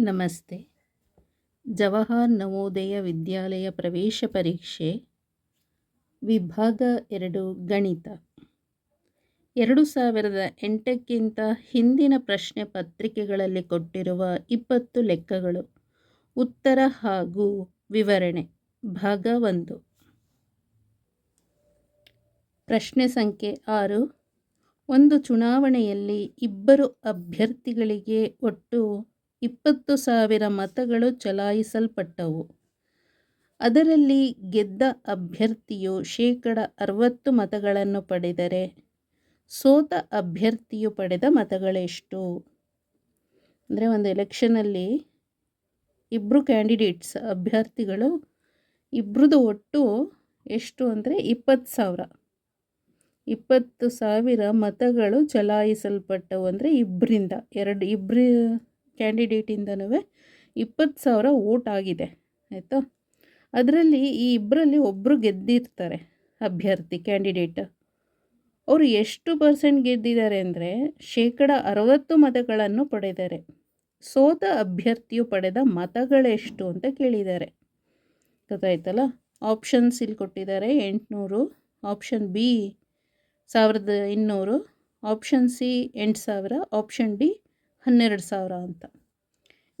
ನಮಸ್ತೆ. ಜವಾಹರ್ ನವೋದಯ ವಿದ್ಯಾಲಯ ಪ್ರವೇಶ ಪರೀಕ್ಷೆ, ವಿಭಾಗ ಎರಡು, ಗಣಿತ. ಎರಡು ಸಾವಿರದ ಎಂಟಕ್ಕಿಂತ ಹಿಂದಿನ ಪ್ರಶ್ನೆ ಪತ್ರಿಕೆಗಳಲ್ಲಿ ಕೊಟ್ಟಿರುವ ಇಪ್ಪತ್ತು ಲೆಕ್ಕಗಳು, ಉತ್ತರ ಹಾಗೂ ವಿವರಣೆ, ಭಾಗ ಒಂದು. ಪ್ರಶ್ನೆ ಸಂಖ್ಯೆ ಆರು, ಒಂದು ಚುನಾವಣೆಯಲ್ಲಿ ಇಬ್ಬರು ಅಭ್ಯರ್ಥಿಗಳಿಗೆ ಒಟ್ಟು ಇಪ್ಪತ್ತು ಸಾವಿರ ಮತಗಳು ಚಲಾಯಿಸಲ್ಪಟ್ಟವು. ಅದರಲ್ಲಿ ಗೆದ್ದ ಅಭ್ಯರ್ಥಿಯು ಶೇಕಡ ಅರವತ್ತು ಮತಗಳನ್ನು ಪಡೆದರೆ ಸೋತ ಅಭ್ಯರ್ಥಿಯು ಪಡೆದ ಮತಗಳೆಷ್ಟು? ಅಂದರೆ ಒಂದು ಎಲೆಕ್ಷನಲ್ಲಿ ಇಬ್ಬರು ಕ್ಯಾಂಡಿಡೇಟ್ಸ್, ಅಭ್ಯರ್ಥಿಗಳು ಇಬ್ಬರದು ಒಟ್ಟು ಎಷ್ಟು ಅಂದರೆ ಇಪ್ಪತ್ತು ಸಾವಿರ. ಇಪ್ಪತ್ತು ಸಾವಿರ ಮತಗಳು ಚಲಾಯಿಸಲ್ಪಟ್ಟವು ಅಂದರೆ ಇಬ್ಬರಿಂದ ಎರಡು ಇಬ್ಬರು ಕ್ಯಾಂಡಿಡೇಟಿಂದನೂ ಇಪ್ಪತ್ತು ಸಾವಿರ ಓಟ್ ಆಗಿದೆ, ಆಯಿತಾ? ಅದರಲ್ಲಿ ಈ ಇಬ್ಬರಲ್ಲಿ ಒಬ್ಬರು ಗೆದ್ದಿರ್ತಾರೆ ಅಭ್ಯರ್ಥಿ ಕ್ಯಾಂಡಿಡೇಟ್ ಅವರು ಎಷ್ಟು ಪರ್ಸೆಂಟ್ ಗೆದ್ದಿದ್ದಾರೆ ಅಂದರೆ ಶೇಕಡ ಅರವತ್ತು ಮತಗಳನ್ನು ಪಡೆದರೆ, ಸೋತ ಅಭ್ಯರ್ಥಿಯು ಪಡೆದ ಮತಗಳೆಷ್ಟು ಅಂತ ಕೇಳಿದ್ದಾರೆ. ಗೊತ್ತಾಯ್ತಲ್ಲ? ಆಪ್ಷನ್ಸ್ ಇಲ್ಲಿ ಕೊಟ್ಟಿದ್ದಾರೆ ಎಂಟುನೂರು ಆಪ್ಷನ್ ಬಿ ಸಾವಿರದ ಇನ್ನೂರು ಆಪ್ಷನ್ ಸಿ ಎಂಟು ಸಾವಿರ ಆಪ್ಷನ್ ಡಿ ಹನ್ನೆರಡು ಸಾವಿರ ಅಂತ.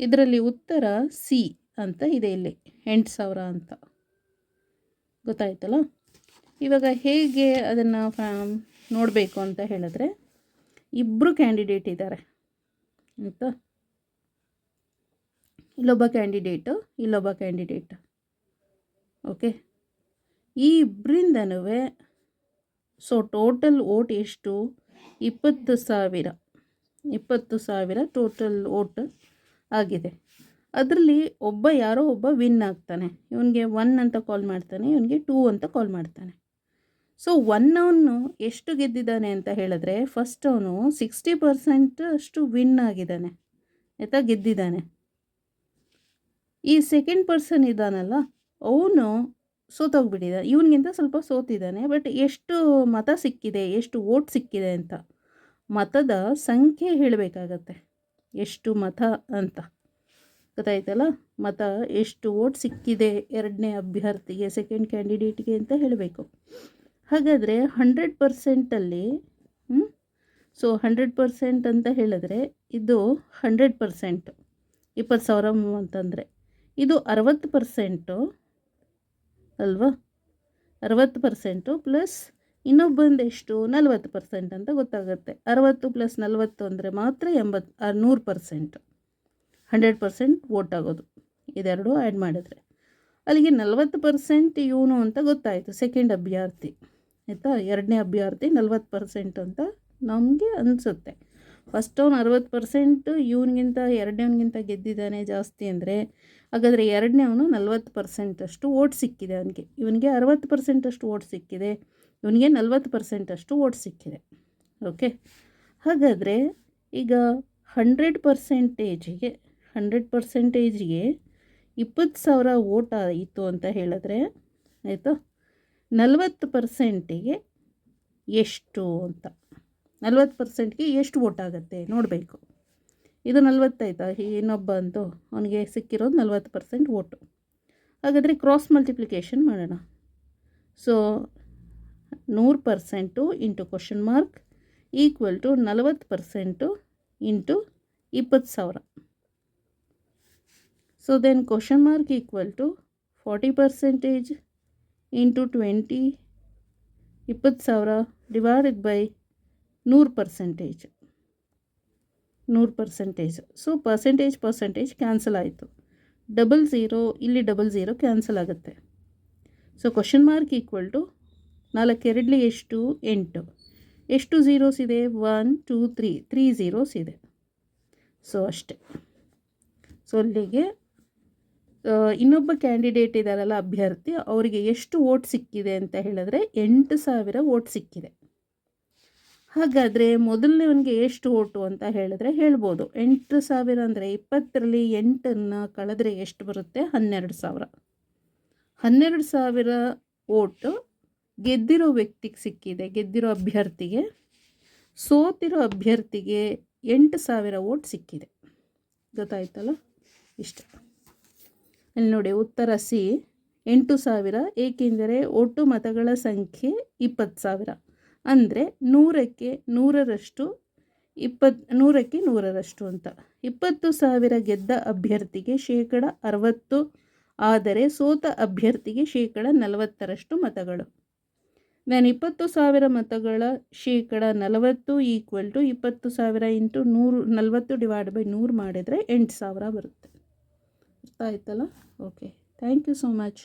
ಇದರಲ್ಲಿ ಉತ್ತರ ಸಿ ಅಂತ ಇದೆ ಇಲ್ಲಿ, ಎಂಟು ಸಾವಿರ ಅಂತ. ಗೊತ್ತಾಯ್ತಲ್ಲ? ಇವಾಗ ಹೇಗೆ ಅದನ್ನು ನೋಡಬೇಕು ಅಂತ ಹೇಳಿದ್ರೆ ಇಬ್ಬರು ಕ್ಯಾಂಡಿಡೇಟ್ ಇದ್ದಾರೆ ಅಂತ. ಇಲ್ಲೊಬ್ಬ ಕ್ಯಾಂಡಿಡೇಟು ಇಲ್ಲೊಬ್ಬ ಕ್ಯಾಂಡಿಡೇಟ್ ಓಕೆ ಈ ಇಬ್ಬರಿಂದನೂ ಸೊ ಟೋಟಲ್ ಓಟ್ ಎಷ್ಟು? ಇಪ್ಪತ್ತು ಸಾವಿರ. ಇಪ್ಪತ್ತು ಸಾವಿರ ಟೋಟಲ್ ಓಟ್ ಆಗಿದೆ. ಅದರಲ್ಲಿ ಒಬ್ಬ ಯಾರೋ ಒಬ್ಬ ವಿನ್ ಆಗ್ತಾನೆ. ಇವನಿಗೆ ಒನ್ ಅಂತ ಕಾಲ್ ಮಾಡ್ತಾನೆ, ಇವನಿಗೆ ಟೂ ಅಂತ ಕಾಲ್ ಮಾಡ್ತಾನೆ. ಸೊ ಒನ್ ಅವನು ಎಷ್ಟು ಗೆದ್ದಿದ್ದಾನೆ ಅಂತ ಹೇಳಿದ್ರೆ ಫಸ್ಟ್ ಅವನು ಸಿಕ್ಸ್ಟಿ ಪರ್ಸೆಂಟ್ ಅಷ್ಟು ವಿನ್ ಆಗಿದ್ದಾನೆ. ಆಯಿತಾ? ಗೆದ್ದಿದ್ದಾನೆ. ಈ ಸೆಕೆಂಡ್ ಪರ್ಸನ್ ಇದ್ದಾನಲ್ಲ, ಅವನು ಸೋತೋಗ್ಬಿಟ್ಟಿದ್ದಾನೆ ಇವನಿಗಿಂತ ಸ್ವಲ್ಪ ಸೋತಿದ್ದಾನೆ ಬಟ್ ಎಷ್ಟು ಮತ ಸಿಕ್ಕಿದೆ, ಎಷ್ಟು ಓಟ್ ಸಿಕ್ಕಿದೆ ಅಂತ. ಮತದ ಸಂಖ್ಯೆ ಹೇಳಬೇಕಾಗತ್ತೆ. ಎಷ್ಟು ಮತ ಅಂತ. ಗೊತ್ತಾಯ್ತಲ್ಲ? ಮತ ಎಷ್ಟು ಓಟ್ ಸಿಕ್ಕಿದೆ ಎರಡನೇ ಅಭ್ಯರ್ಥಿಗೆ ಸೆಕೆಂಡ್ ಕ್ಯಾಂಡಿಡೇಟ್ಗೆ ಅಂತ ಹೇಳಬೇಕು. ಹಾಗಾದರೆ ಹಂಡ್ರೆಡ್ ಪರ್ಸೆಂಟಲ್ಲಿ ಸೊ ಹಂಡ್ರೆಡ್ ಪರ್ಸೆಂಟ್ ಅಂತ ಹೇಳಿದ್ರೆ ಇದು ಹಂಡ್ರೆಡ್ ಪರ್ಸೆಂಟ್ ಇಪ್ಪತ್ತು ಸಾವಿರ ಅಂತಂದರೆ ಇದು ಅರವತ್ತು ಪರ್ಸೆಂಟು ಅಲ್ವಾ? ಅರವತ್ತು ಪರ್ಸೆಂಟು ಪ್ಲಸ್ ಇನ್ನೊಬ್ಬಂದು ಎಷ್ಟು? ನಲವತ್ತು ಪರ್ಸೆಂಟ್ ಅಂತ ಗೊತ್ತಾಗುತ್ತೆ. ಅರವತ್ತು ಪ್ಲಸ್ ನಲವತ್ತು ಅಂದರೆ ಮಾತ್ರ ಎಂಬತ್ತು ನೂರು ಪರ್ಸೆಂಟ್ ಹಂಡ್ರೆಡ್ ಪರ್ಸೆಂಟ್ ವೋಟ್ ಆಗೋದು. ಇದೆರಡು ಆ್ಯಡ್ ಮಾಡಿದ್ರೆ. ಅಲ್ಲಿಗೆ ನಲವತ್ತು ಪರ್ಸೆಂಟ್ ಇವನು ಅಂತ ಗೊತ್ತಾಯಿತು ಸೆಕೆಂಡ್ ಅಭ್ಯರ್ಥಿ. ಆಯಿತಾ? ಎರಡನೇ ಅಭ್ಯರ್ಥಿ ನಲ್ವತ್ತು ಪರ್ಸೆಂಟ್ ಅಂತ ನಮಗೆ ಅನಿಸುತ್ತೆ. ಫಸ್ಟ್ ಅವ್ನು ಅರವತ್ತು ಪರ್ಸೆಂಟ್ ಇವನಿಗಿಂತ ಎರಡನೇವನಿಗಿಂತ ಗೆದ್ದಿದ್ದಾನೆ ಜಾಸ್ತಿ ಅಂದರೆ, ಹಾಗಾದರೆ ಎರಡನೇ ಅವನು ನಲವತ್ತು ಪರ್ಸೆಂಟಷ್ಟು ಓಟ್ ಸಿಕ್ಕಿದೆ ಅವನಿಗೆ. ಇವನಿಗೆ ಅರವತ್ತು ಪರ್ಸೆಂಟಷ್ಟು ಓಟ್ ಸಿಕ್ಕಿದೆ. ಇವನಿಗೆ ನಲ್ವತ್ತು ಪರ್ಸೆಂಟಷ್ಟು ಓಟ್ ಸಿಕ್ಕಿದೆ. ಓಕೆ? ಹಾಗಾದರೆ ಈಗ ಹಂಡ್ರೆಡ್ ಪರ್ಸೆಂಟೇಜಿಗೆ ಹಂಡ್ರೆಡ್ ಪರ್ಸೆಂಟೇಜಿಗೆ ಇಪ್ಪತ್ತು ಸಾವಿರ ಓಟ್ ಆಯಿತು ಅಂತ ಹೇಳಿದ್ರೆ ಆಯಿತು? ನಲವತ್ತು ಪರ್ಸೆಂಟಿಗೆ ಎಷ್ಟು ಅಂತ. ನಲ್ವತ್ತು ಪರ್ಸೆಂಟ್ಗೆ ಎಷ್ಟು ಓಟ್ ಆಗುತ್ತೆ ನೋಡಬೇಕು. ಇದು ನಲ್ವತ್ತೈತಾ? ಇನ್ನೊಬ್ಬ ಅಂತು ಅವನಿಗೆ ಸಿಕ್ಕಿರೋದು ನಲ್ವತ್ತು ಪರ್ಸೆಂಟ್ ಓಟು ಹಾಗಾದರೆ ಕ್ರಾಸ್ ಮಲ್ಟಿಪ್ಲಿಕೇಶನ್ ಮಾಡೋಣ. ಸೊ ನೂರು percent into question mark equal to ನಲವತ್ತು ಪರ್ಸೆಂಟು ಇಂಟು ಇಪ್ಪತ್ತು ಸಾವಿರ. So then question mark equal to forty percentage into twenty ಇಪ್ಪತ್ತು ಸಾವಿರ ಡಿವೈಡೆಡ್ ಬೈ ನೂರು ಪರ್ಸೆಂಟೇಜ್. ನೂರು percentage. So percentage percentage cancel ಆಯಿತು. ಡಬಲ್ ಝೀರೋ ಇಲ್ಲಿ ಡಬಲ್ ಝೀರೋ ಕ್ಯಾನ್ಸಲ್ ಆಗುತ್ತೆ. So question mark equal to ನಾಲ್ಕೆರಡಲಿ ಎಷ್ಟು? ಎಂಟು. ಎಷ್ಟು ಝೀರೋಸ್ ಇದೆ? One two three three zeros ಇದೆ. ಸೊ ಅಷ್ಟೆ. ಸೊ ಅಲ್ಲಿಗೆ ಇನ್ನೊಬ್ಬ ಕ್ಯಾಂಡಿಡೇಟ್ ಇದ್ದಾರಲ್ಲ ಅಭ್ಯರ್ಥಿ, ಅವರಿಗೆ ಎಷ್ಟು ಓಟ್ ಸಿಕ್ಕಿದೆ ಅಂತ ಹೇಳಿದ್ರೆ ಎಂಟು ಸಾವಿರ ಓಟ್ ಸಿಕ್ಕಿದೆ. ಹಾಗಾದರೆ ಮೊದಲನೇವನಿಗೆ ಎಷ್ಟು ಓಟು ಅಂತ ಹೇಳಿದ್ರೆ ಹೇಳ್ಬೋದು. ಎಂಟು ಸಾವಿರ ಅಂದರೆ ಇಪ್ಪತ್ತರಲ್ಲಿ ಎಂಟನ್ನು ಕಳೆದ್ರೆ ಎಷ್ಟು ಬರುತ್ತೆ? ಹನ್ನೆರಡು ಸಾವಿರ. ಹನ್ನೆರಡು ಸಾವಿರ ಓಟು ಗೆದ್ದಿರೋ ವ್ಯಕ್ತಿಗೆ ಸಿಕ್ಕಿದೆ, ಗೆದ್ದಿರೋ ಅಭ್ಯರ್ಥಿಗೆ. ಸೋತಿರೋ ಅಭ್ಯರ್ಥಿಗೆ ಎಂಟು ಸಾವಿರ ಓಟ್ ಸಿಕ್ಕಿದೆ. ಗೊತ್ತಾಯ್ತಲ್ಲ? ಇಷ್ಟ. ಇಲ್ಲಿ ನೋಡಿ, ಉತ್ತರ ಸಿ, ಎಂಟು ಸಾವಿರ, ಏಕೆಂದರೆ ಒಟ್ಟು ಮತಗಳ ಸಂಖ್ಯೆ ಇಪ್ಪತ್ತು ಸಾವಿರ. ಅಂದರೆ ನೂರಕ್ಕೆ ನೂರರಷ್ಟು ಇಪ್ಪತ್ತು ನೂರಕ್ಕೆ ನೂರರಷ್ಟು ಅಂತ. ಇಪ್ಪತ್ತು ಸಾವಿರ ಗೆದ್ದ ಅಭ್ಯರ್ಥಿಗೆ ಶೇಕಡ ಅರವತ್ತು, ಆದರೆ ಸೋತ ಅಭ್ಯರ್ಥಿಗೆ ಶೇಕಡ ನಲವತ್ತರಷ್ಟು ಮತಗಳು. ನಾನು ಇಪ್ಪತ್ತು ಸಾವಿರ ಮತಗಳ ಶೇಕಡ ನಲವತ್ತು ಈಕ್ವಲ್ ಟು ಇಪ್ಪತ್ತು ಸಾವಿರ ಇಂಟು ನೂರು, ನಲವತ್ತು ಡಿವೈಡ್ ಬೈ ನೂರು ಮಾಡಿದರೆ ಎಂಟು ಸಾವಿರ ಬರುತ್ತೆ. ಅರ್ಥ ಆಯ್ತಲ್ಲ? Okay thank you so much